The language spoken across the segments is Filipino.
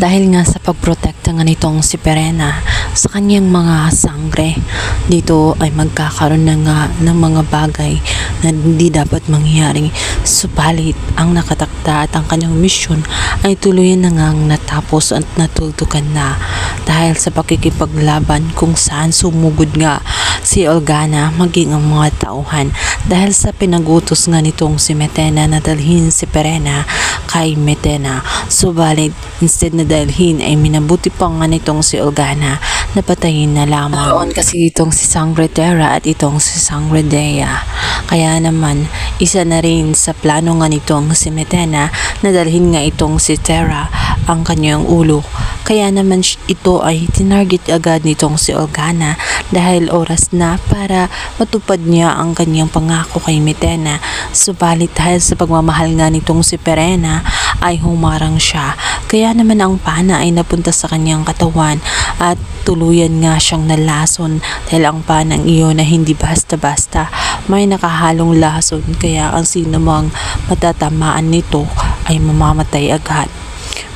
Dahil nga sa pagprotekta nga nitong si Perena sa kanyang mga sangre, dito ay magkakaroon na nga ng mga bagay na hindi dapat mangyari. Subalit, ang nakatakda at ang kanyang misyon ay tuluyan na ngang natapos at natultukan na dahil sa pakikipaglaban kung saan sumugod nga si Olgana maging ang mga tauhan dahil sa pinagutos nga nitong si Metena na dalhin si Perena kay Metena. Subalit, instead na dalhin ay minabuti pa nga nitong si Olgana na patayin na lamang. Naroon kasi itong si Sangretera at itong si Sangredea. Kaya naman, isa na rin sa plano nga nitong si Metena na dalhin nga itong si Terra ang kanyang ulo. Kaya naman ito ay tinarget agad nitong si Olgana dahil oras na para matupad niya ang kanyang pangako kay Metena. Subalit dahil sa pagmamahal nga nitong si Perena ay humarang siya. Kaya naman ang pana ay napunta sa kanyang katawan at tuluyan nga siyang nalason dahil ang panang iyon na hindi basta-basta may nakahalong lason kaya ang sinumang matatamaan nito ay mamamatay agad.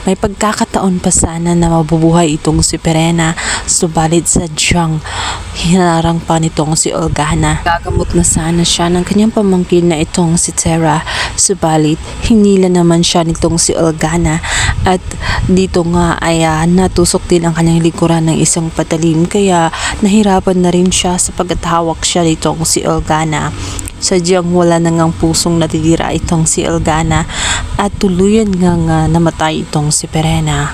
May pagkakataon pa sana na mabubuhay itong si Perena, subalit sadyang hinarang pa nitong si Olgana. Gagamot na sana siya ng kanyang pamangkin na itong si Terra, subalit hinila naman siya nitong si Olgana at dito nga ay ah, natusok din ang kanyang likuran ng isang patalim kaya nahirapan na rin siya sa pagkatawak siya nitong si Olgana. Sadyang wala na ngang pusong natitira itong si Elgana at tuluyan nga nga namatay itong si Perena.